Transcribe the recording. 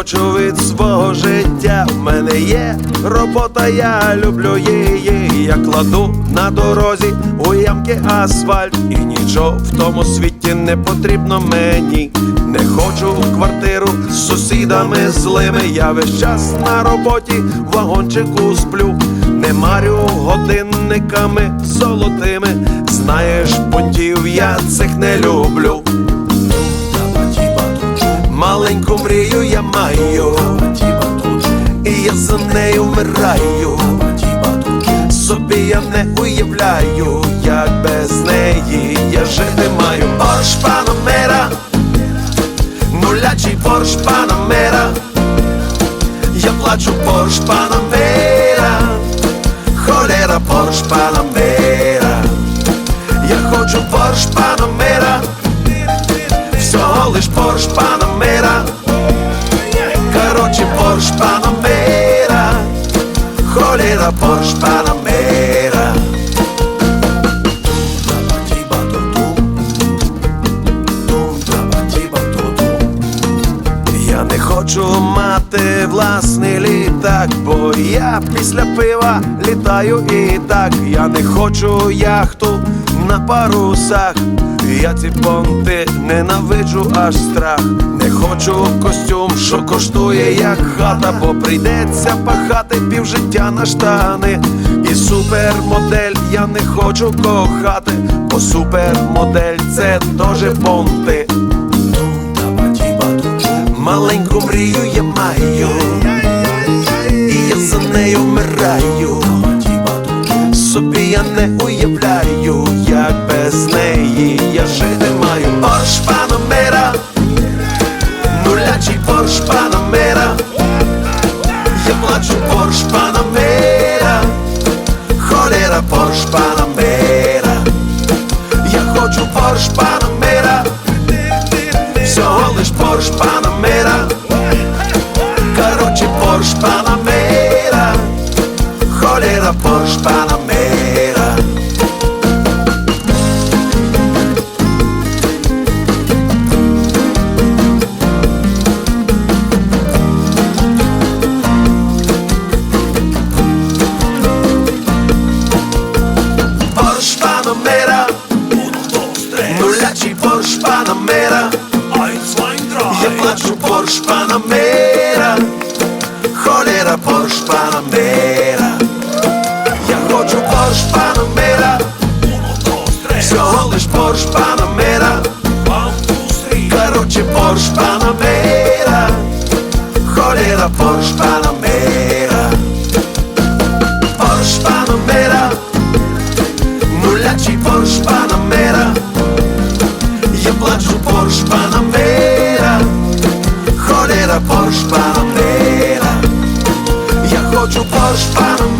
хочу від свого життя. В мене є робота, я люблю її. Я кладу на дорозі у ямки асфальт, і нічого в тому світі не потрібно мені. Не хочу квартиру з сусідами злими. Я весь час на роботі в вагончику сплю. Не марю годинниками золотими. Знаєш, понтів я цих не люблю. Маленьку мрію я маю, і я за нею вмираю. Собі я не уявляю, як без неї я жити маю. Порш Панамера, нулячий Порш Панамера, я плачу Порш Панамера, холера Порш Панамера, я хочу Порш Панамера, холера Порш Не хочу мати власний літак, бо я після пива літаю і так. Я не хочу яхту на парусах. Я ці понти ненавиджу аж страх. Не хочу костюм, що коштує як хата, бо прийдеться пахати півжиття на штани. І супермодель я не хочу кохати, бо супермодель це теж понти. Маленьку мрію я маю, і я за нею вмираю. Собі я не уявляю, як без неї я жити маю. Порш Панамера, нулячий Порш Панамера, я плачу Порш Панамера, холера Порш Панамера, я хочу Порш Панамера, всього лиш Порш Панамера, холера Порш Панамера. Порш Панамера, нулячий Порш Панамера, я плачу Порш Панамера, хочу Порш Панамера, всього лиш Порш Панамера, короче Порш Панамера, холера Порш Панамера, Порш Панамера, нулячий Порш Панамера, я плачу Порш Панамера, холера Порш Панамера, я хочу Порш Панамера.